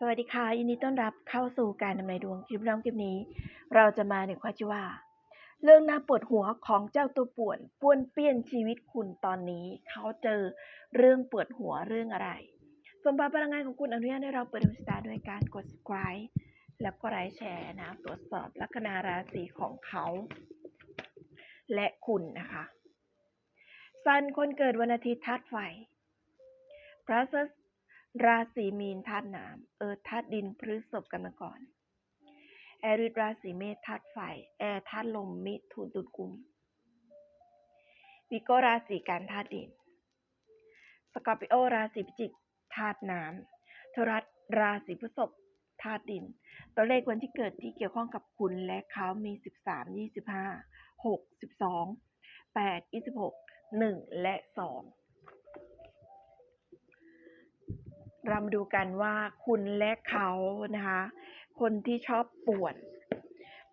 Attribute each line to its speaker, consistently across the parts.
Speaker 1: สวัสดีค่ะยินดีต้อนรับเข้าสู่การดำเนินดวงคลิปน้องคลิปนี้ เราจะมาในข้อที่ว่า เรื่องน่าปวดหัวของเจ้าตัวป่วนป้วนเปี้ยนชีวิตคุณตอนนี้ เขาเจอเรื่องปวดหัวเรื่องอะไรสมบัติพลังงานของคุณอนุญาตให้เราเปิดดวงชะตาด้วยการกด subscribe แล้วก็ไลค์แชร์นะตรวจสอบลัคนาราศีของเขา และคุณนะคะซันคนเกิดวันอาทิตย์ธาตุไฟพระศัส ราศีมีนธาตุน้ำเอิร์ธาตุดินพฤษภกันมาก่อน แอริสราศีเมษธาตุไฟ แอร์ธาตุลมมิถุนตุลกุมวิโกราศีกันธาตุดิน สกอร์ปิโอราศีพิจิกธาตุน้ำทรัสราศีพฤษภธาตุดิน ตัวเลขวันที่เกิดที่เกี่ยวข้องกับคุณและเขามี 13 25 6 12 8 26 1 และ 2 เรามาดูกันว่าคุณและเขานะคะ คนที่ชอบป่วน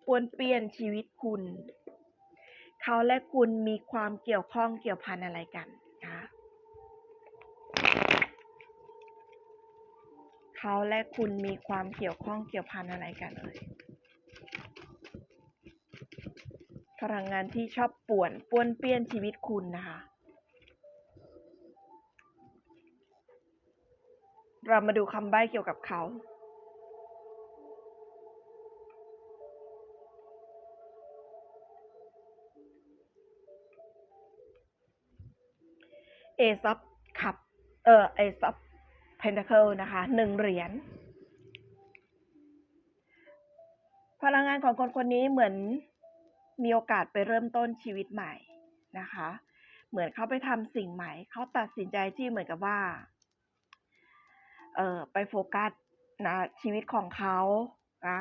Speaker 1: ป่วนเปลี่ยนชีวิตคุณ เขาและคุณมีความเกี่ยวข้องเกี่ยวพันอะไรกันคะเขาและคุณมีความเกี่ยวข้องเกี่ยวพันอะไรกันเอ่ยพลังงานที่ชอบป่วนป้วนเปี้ยนชีวิตคุณนะคะ เรามาดูคำใบ้เกี่ยวกับเขา เอซับขับ เออเอซับเพนทาเคิลนะคะหนึ่งเหรียญพลังงานของคนคนนี้เหมือนมีโอกาสไปเริ่มต้นชีวิตใหม่นะคะ เหมือนเขาไปทำสิ่งใหม่ เขาตัดสินใจที่เหมือนกับว่า เอ่อไปโฟกัสนะชีวิตของเขานะ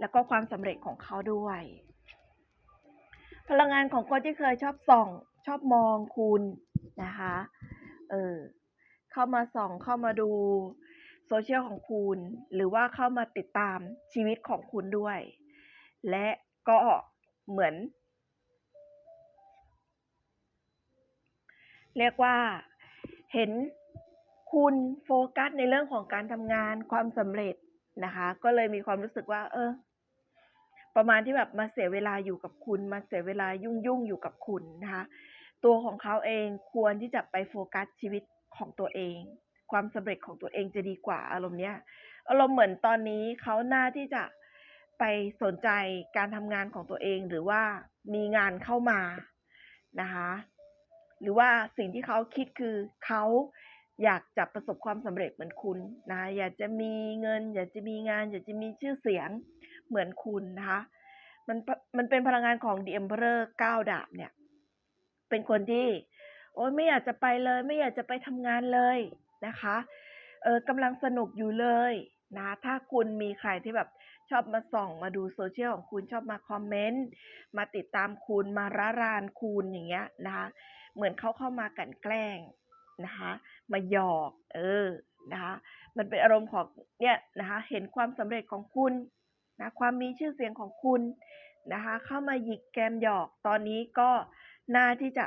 Speaker 1: แล้วก็ความสำเร็จของเขาด้วย พลังงานของคนที่เคยชอบส่อง ชอบมองคุณนะคะเออเข้ามาส่องเข้ามาดูโซเชียลของคุณ หรือว่าเข้ามาติดตามชีวิตของคุณด้วย และก็เหมือน เรียกว่าเห็น คุณโฟกัสในเรื่องของการทำงานความสำเร็จนะคะ ก็เลยมีความรู้สึกว่า เออ ประมาณที่แบบมาเสียเวลาอยู่กับคุณ มาเสียเวลายุ่งยุ่งๆอยู่กับคุณนะคะ ตัวของเขาเองควรที่จะไปโฟกัสชีวิตของตัวเอง ความสำเร็จของตัวเองจะดีกว่าอารมณ์เนี้ย อารมณ์เหมือนตอนนี้เขาหน่าที่จะไปสนใจการทำงานของตัวเองหรือว่ามีงานเข้ามานะคะ หรือว่าสิ่งที่เขาคิดคือเขา อยากจะประสบความสำเร็จเหมือนคุณนะอยากจะมีเงิน อยากจะมีงาน อยากจะมีชื่อเสียงเหมือนคุณนะคะมันมันเป็นพลังงานของ The Emperor 9ดาบเนี่ย เป็นคนที่ โอ้ยไม่อยากจะไปเลย ไม่อยากจะไปทำงานเลยนะคะเออกำลังสนุกอยู่เลยนะถ้าคุณมีใครที่แบบชอบมาส่องมาดูโซเชียลของคุณชอบมาคอมเมนต์มาติดตามคุณมาระรานคุณอย่างเงี้ยนะคะเหมือนเขาเข้ามากันแกล้ง นะคะมาหยอกเออนะคะมันเป็นอารมณ์ของเนี่ยนะคะเห็นความสำเร็จของคุณนะความมีชื่อเสียงของคุณนะคะเข้ามาหยิกแกมหยอกตอนนี้ก็น่าที่จะ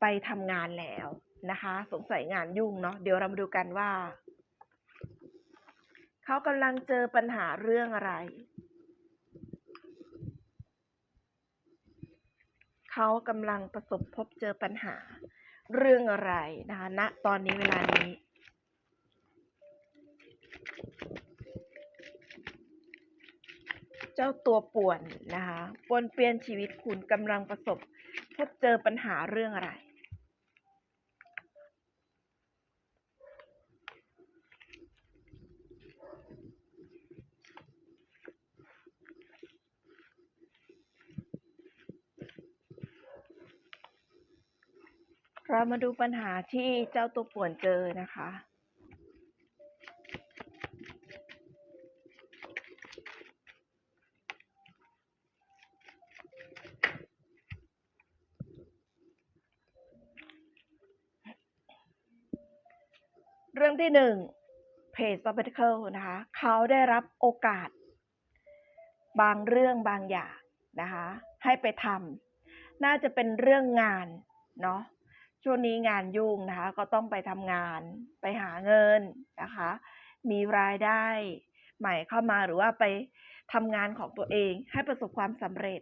Speaker 1: ไปทำงานแล้วนะคะ สงสัยงานยุ่งเนาะเดี๋ยวเรามาดูกันว่า เขากำลังเจอปัญหาเรื่องอะไร เขากำลังประสบพบเจอปัญหา เรื่องอะไรนะคะณตอนนี้เวลานี้ เจ้าตัวป่วนนะคะปวนเปลี่ยนชีวิตคุณกำลังประสบ พบเจอปัญหาเรื่องอะไร เรามาดูปัญหาที่เจ้าตัวป่วนเจอนะคะ เรื่องที่หนึ่งเพจ sabbatical นะคะ เขาได้รับโอกาส บางเรื่องบางอย่างนะคะ ให้ไปทำน่าจะเป็นเรื่องงานเนาะ ช่วงนี้งานยุ่งนะคะ ก็ต้องไปทำงานไปหาเงินนะคะ มีรายได้ใหม่เข้ามาหรือว่าไปทำงานของตัวเองให้ประสบความสำเร็จ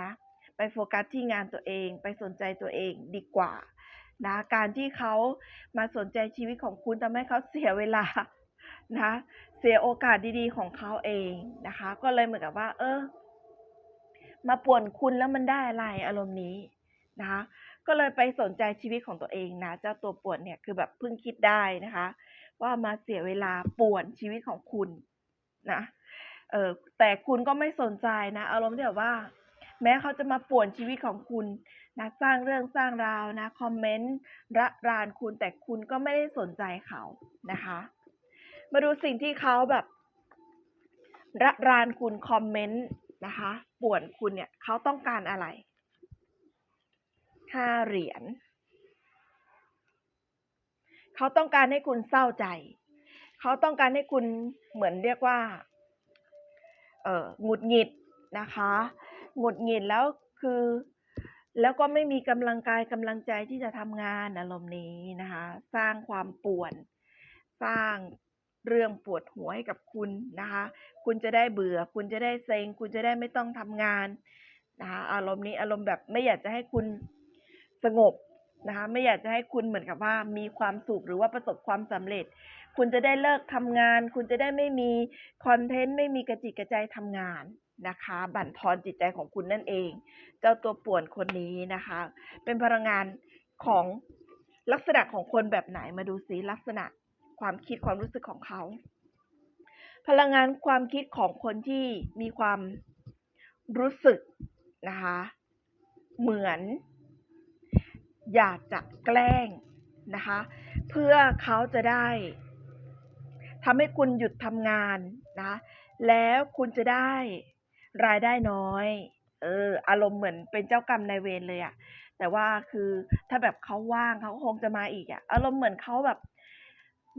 Speaker 1: นะ ไปโฟกัสที่งานตัวเองไปสนใจตัวเองดีกว่านะการที่เขามาสนใจชีวิตของคุณทำให้เขาเสียเวลานะ เสียโอกาสดีๆของเขาเองนะคะ ก็เลยเหมือนกับว่า เออ มาป่วนคุณแล้วมันได้อะไรอารมณ์นี้นะคะ ก็เลยไปสนใจชีวิตของตัวเองนะเจ้าตัวป่วนเนี่ยคือแบบเพิ่งคิดได้นะคะ ว่ามาเสียเวลาป่วนชีวิตของคุณนะเออแต่คุณก็ไม่สนใจนะ อารมณ์ที่แบบว่า แม้เขาจะมาป่วนชีวิตของคุณนะสร้างเรื่องสร้างราวนะคอมเมนต์ระรานคุณแต่คุณก็ไม่ได้สนใจเขานะคะ มาดูสิ่งที่เขาแบบระรานคุณคอมเมนต์นะคะป่วนคุณเนี่ยเขาต้องการอะไร ห้าเหรียญเขาต้องการให้คุณเศร้าใจ เขาต้องการให้คุณเหมือนเรียกว่า เออหงุดหงิดนะคะหงุดหงิดแล้วคือ แล้วก็ไม่มีกำลังกายกำลังใจที่จะทำงานอารมณ์นี้นะคะ สร้างความป่วน สร้างเรื่องปวดหัวให้กับคุณนะคะ คุณจะได้เบื่อ คุณจะได้เซ็ง คุณจะได้ไม่ต้องทำงานนะคะอารมณ์นี้อารมณ์แบบไม่อยากจะให้คุณ สงบนะคะไม่อยากจะให้คุณเหมือนกับว่ามีความสุขหรือว่าประสบความสำเร็จ คุณจะได้เลิกทำงาน คุณจะได้ไม่มีคอนเทนต์ไม่มีกระจิกกระใจทำงานนะคะ บั่นทอนจิตใจของคุณนั่นเอง เจ้าตัวป่วนคนนี้นะคะ เป็นพลังงานของลักษณะของคนแบบไหนมาดูซิลักษณะความคิดความรู้สึกของเขา พลังงานความคิดของคนที่มีความรู้สึกนะคะ เหมือน อยากจะแกล้งนะคะ เพื่อเขาจะได้ทำให้คุณหยุดทำงานนะ แล้วคุณจะได้รายได้น้อย เออ อารมณ์เหมือนเป็นเจ้ากรรมนายเวรเลยอะแต่ว่าคือถ้าแบบเขาว่างเขาก็คงจะมาอีกอะอารมณ์เหมือนเขาแบบ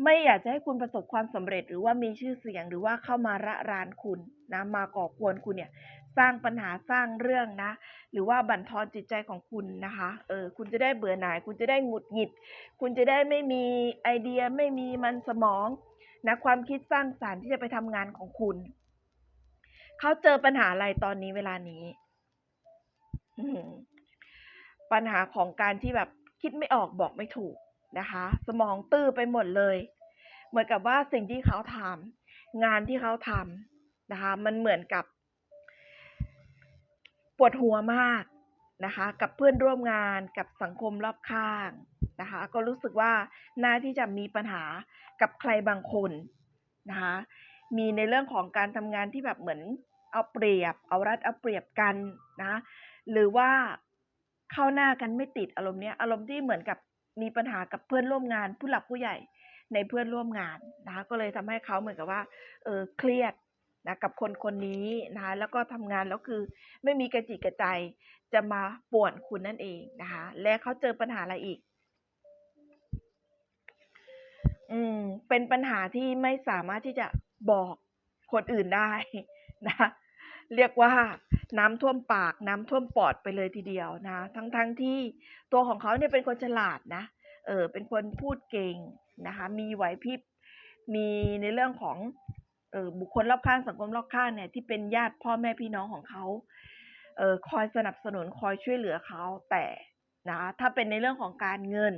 Speaker 1: ไม่อยากจะให้คุณประสบความสำเร็จ หรือว่ามีชื่อเสียงหรือว่าเข้ามาระรานคุณนะมาก่อกวนคุณเนี่ย สร้างปัญหาสร้างเรื่องนะ หรือว่าบั่นทอนจิตใจของคุณนะคะ เออ คุณจะได้เบื่อหน่าย คุณจะได้หงุดหงิด คุณจะได้ไม่มีไอเดียไม่มีมันสมองนะความคิดสร้างสารรค์ที่จะไปทำงานของคุณ เขาเจอปัญหาอะไรตอนนี้เวลานี้ ปัญหาของการที่แบบคิดไม่ออกบอกไม่ถูกนะคะ สมองตื้อไปหมดเลย เหมือนกับว่าสิ่งที่เขาทำงานที่เขาทำนะคะ มันเหมือนกับ วดหัวมากนะคะ กับเพื่อนร่วมงานกับสังคมรอบข้างนะคะ ก็รู้สึกว่าน่าที่จะมีปัญหากับใครบางคนนะคะ มีในเรื่องของการทำงานที่แบบเหมือนเอาเปรียบ เอารัดเอาเปรียบกันนะ หรือว่าเข้าหน้ากันไม่ติดอารมณ์เนี้ยอารมณ์ที่เหมือนกับมีปัญหากับเพื่อนร่วมงาน ผู้หลักผู้ใหญ่ในเพื่อนร่วมงานนะคะ ก็เลยทำให้เขาเหมือนกับว่า เออเครียด นะกับคนคนนี้นะคะแล้วก็ทำงานแล้วคือไม่มีกระจิกกระใจจะมาป่วนคุณนั่นเองนะคะและเขาเจอปัญหาอะไรอีก อืมเป็นปัญหาที่ไม่สามารถที่จะบอกคนอื่นได้นะเรียกว่าน้ำท่วมปากน้ำท่วมปอดไปเลยทีเดียวนะทั้งๆทที่ตัวของเขาเนี่ยเป็นคนฉลาดนะเออเป็นคนพูดเก่งนะคะมีไหวพริบมีในเรื่องของ บุคคลรอบข้างสังคมรอบข้างเนี่ยที่เป็นญาติพ่อแม่พี่น้องของเขาเออคอยสนับสนุนคอยช่วยเหลือเขาแต่นะถ้าเป็นในเรื่องของการเงิน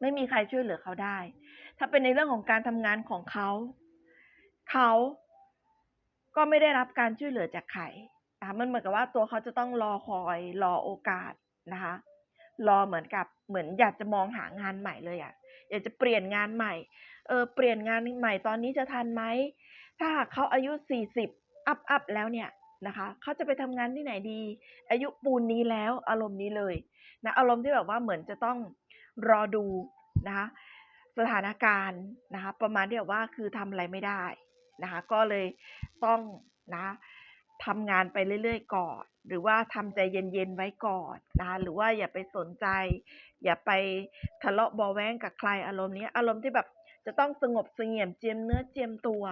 Speaker 1: ไม่มีใครช่วยเหลือเขาได้ ถ้าเป็นในเรื่องของการทำงานของเขาเขาก็ไม่ได้รับการช่วยเหลือจากใครนะคะมันเหมือนกับว่าตัวเขาจะต้องรอคอยรอโอกาสนะคะ รอเหมือนกับเหมือนอยากจะมองหางานใหม่เลยอะอยากจะเปลี่ยนงานใหม่เออเปลี่ยนงานใหม่ตอนนี้จะทันไหมถ้าหากเขาอายุสี่สิบอัพอัพแล้วเนี่ยนะคะเขาจะไปทำงานที่ไหนดี อายุปูนนี้แล้วอารมณ์นี้เลยนะอารมณ์ที่แบบว่าเหมือนจะต้องรอดูนะคะสถานการณ์นะคะประมาณที่แบบว่าคือทำอะไรไม่ได้นะคะก็เลยต้องนะทำงานไปเรื่อยๆก่อน หรือว่าทำใจเย็นๆไว้ก่อนนะคะหรือว่าอย่าไปสนใจ อย่าไปทะเลาะบาะแว้งกับใครอารมณ์นี้อารมณ์ที่แบบจะต้องสงบเสงี่ยมเจียมเนื้อเจียมตัว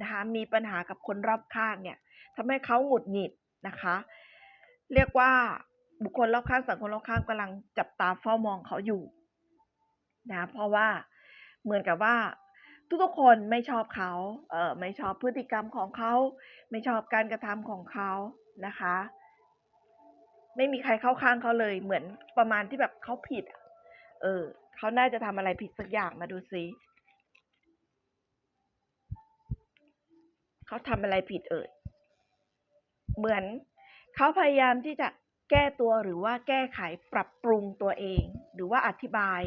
Speaker 1: นะคะมีปัญหากับคนรอบข้างเนี่ยทำให้เขาหงุดหงิดนะคะ เรียกว่าบุคคลรอบข้างสังคมรอบข้างกำลังจับตาเฝ้ามองเขาอยู่นะเพราะว่าเหมือนกับว่า ทุกๆคนไม่ชอบเขาเอ่อไม่ชอบพฤติกรรมของเขา ไม่ชอบการกระทำของเขานะคะ ไม่มีใครเข้าข้างเขาเลย เหมือนประมาณที่แบบเขาผิดเออเขาน่าจะทำอะไรผิดสักอย่างมาดูซิเขาทำอะไรผิดเอ่ย?เหมือนเขาพยายามที่จะแก้ตัวหรือว่าแก้ไขปรับปรุงตัวเอง หรือว่าอธิบาย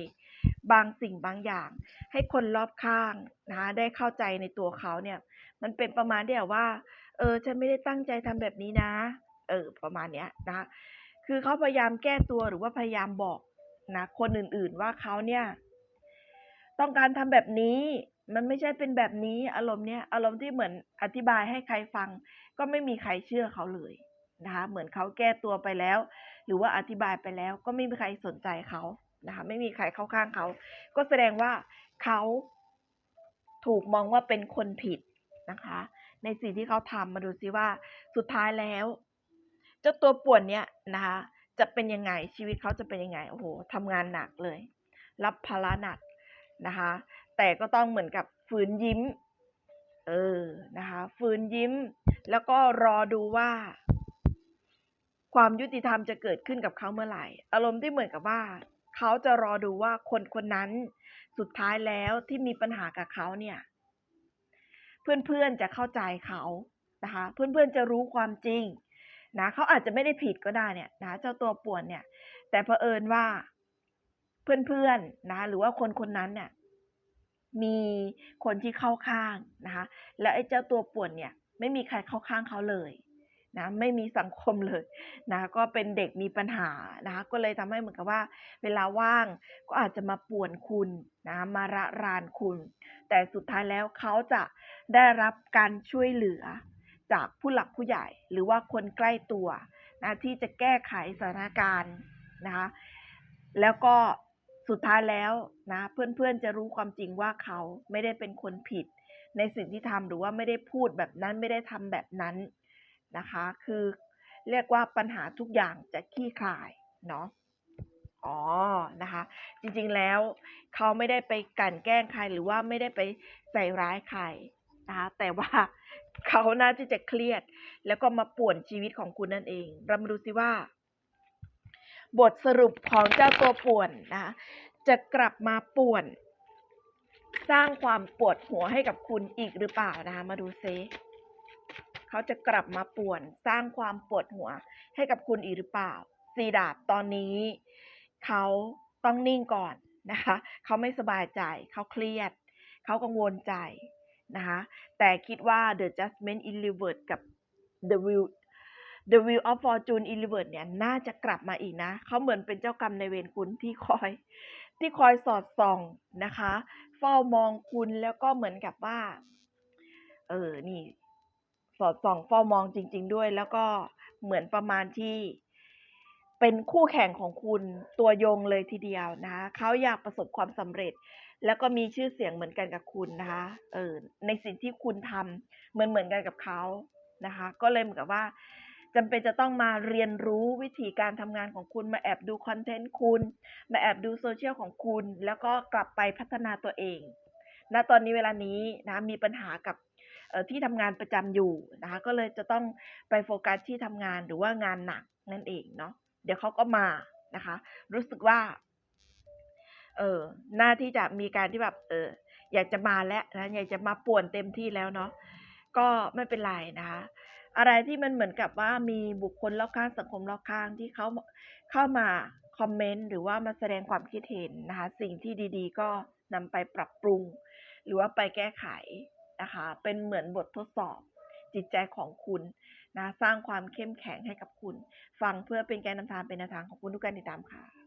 Speaker 1: บางสิ่งบางอย่าง ให้คนรอบข้างนะได้เข้าใจในตัวเขาเนี่ย มันเป็นประมาณที่แบบว่า เออฉันไม่ได้ตั้งใจทำแบบนี้นะ เออประมาณเนี้ยนะ คือเขาพยายามแก้ตัวหรือว่าพยายามบอกนะคนอื่นๆว่าเขาเนี่ย ต้องการทำแบบนี้มันไม่ใช่เป็นแบบนี้อารมณ์เนี้ยอารมณ์ที่เหมือนอธิบายให้ใครฟัง ก็ไม่มีใครเชื่อเขาเลยนะคะเหมือนเขาแก้ตัวไปแล้ว หรือว่าอธิบายไปแล้ว ก็ไม่มีใครสนใจเขานะคะไม่มีใครเข้าข้างเขา ก็แสดงว่าเขาถูกมองว่าเป็นคนผิดนะคะ ในสิ่งที่เขาทำมาดูซิว่าสุดท้ายแล้ว เจ้าตัวป่วนเนี่ยนะคะ จะเป็นยังไงชีวิตเขาจะเป็นยังไงโอ้โฮทำงานหนักเลย รับภาระหนักนะคะ แต่ก็ต้องเหมือนกับฝืนยิ้ม เออนะคะฝืนยิ้ม แล้วก็รอดูว่า ความยุติธรรมจะเกิดขึ้นกับเขาเมื่อไหร่ อารมณ์ที่เหมือนกับว่าเขาจะรอดูว่าคนคนนั้นสุดท้ายแล้วที่มีปัญหากับเขาเนี่ย เพื่อนๆจะเข้าใจเขานะคะ เพื่อนๆจะรู้ความจริง นะเขาอาจจะไม่ได้ผิดก็ได้เนี่ยนะเจ้าตัวป่วนเนี่ย แต่เผอิญว่าเพื่อนๆนะหรือว่าคนคนนั้นเนี่ยมีคนที่เข้าข้างนะคะแล้วไอ้เจ้าตัวป่วนเนี่ย ไม่มีใครเข้าข้างเขาเลยนะไม่มีสังคมเลยนะก็เป็นเด็กมีปัญหานะคะก็เลยทำให้เหมือนกับว่า เวลาว่างก็อาจจะมาป่วนคุณนะมาระรานคุณ แต่สุดท้ายแล้วเขาจะได้รับการช่วยเหลือ จากผู้หลักผู้ใหญ่ หรือว่าคนใกล้ตัวนะที่จะแก้ไขสถานการณ์นะคะแล้วก็สุดท้ายแล้วนะเพื่อนๆจะรู้ความจริงว่าเขาไม่ได้เป็นคนผิด ในสิ่งที่ทำหรือว่าไม่ได้พูดแบบนั้นไม่ได้ทำแบบนั้นนะคะ คือเรียกว่าปัญหาทุกอย่างจะคลี่คลายเนาะอ๋อนะคะ จริงๆแล้วเขาไม่ได้ไปกั่นแกล้งใครหรือว่าไม่ได้ไปใส่ร้ายใครนะคะแต่ว่า เขาน่าที่จะเครียด แล้วก็มาป่วนชีวิตของคุณนั่นเอง เรามาดูซิว่า บทสรุปของเจ้าตัวป่วนนะจะกลับมาป่วน สร้างความปวดหัวให้กับคุณอีกหรือเปล่านะคะมาดูซิเขาจะกลับมาป่วน สร้างความปวดหัวให้กับคุณอีกหรือเปล่า4ดาบตอนนี้ เขาต้องนิ่งก่อนนะคะ เขาไม่สบายใจ เขาเครียด เขากังวลใจ นะคะ แต่คิดว่า The Judgment in Reverse กับ The Wheel The Wheel of Fortune in Reverse เนี่ยน่าจะกลับมาอีกนะ เขาเหมือนเป็นเจ้ากรรมในเวรคุณที่คอย ที่คอยสอดส่องนะคะ เฝ้ามองคุณแล้วก็เหมือนกับว่า เออ นี่ สอดส่องเฝ้ามองจริง ๆ ด้วย แล้วก็เหมือนประมาณที่เป็นคู่แข่งของคุณตัวยงเลยทีเดียวนะคะเขาอยากประสบความสำเร็จ แล้วก็มีชื่อเสียงเหมือนกันกับคุณนะคะเออในสิ่งที่คุณทำเหมือนๆกันกับเขานะคะ ก็เลยเหมือนกับว่าจำเป็นจะต้องมาเรียนรู้วิธีการทำงานของคุณมาแอบดูคอนเทนต์คุณ มาแอบดู Social ของคุณ แล้วก็กลับไปพัฒนาตัวเองณตอนนี้เวลานี้นะมีปัญหากับที่ทำงานประจำอยู่นะคะก็เลยจะต้องไปโฟกัสที่ทำงานหรือว่างานหนักนั่นเองเนาะเดี๋ยวเขาก็มานะคะ รู้สึกว่า เอ่อน่าที่จะมีการที่แบบ เออ อยากจะมาแล้วนะอยากจะมาป่วนเต็มที่แล้วเนาะก็ไม่เป็นไรนะคะอะไรที่มันเหมือนกับว่ามีบุคคลรอบข้างสังคมรอบข้างที่เขาเข้ามาคอมเมนต์หรือว่ามาแสดงความคิดเห็นนะคะ สิ่งที่ดีๆ ก็นำไปปรับปรุง หรือว่าไปแก้ไขนะคะ เป็นเหมือนบททดสอบจิตใจของคุณนะสร้างความเข้มแข็งให้กับคุณ ฟังเพื่อเป็นแกนนำทางเป็นแนวทางขอบคุณทุกการติดตามค่ะ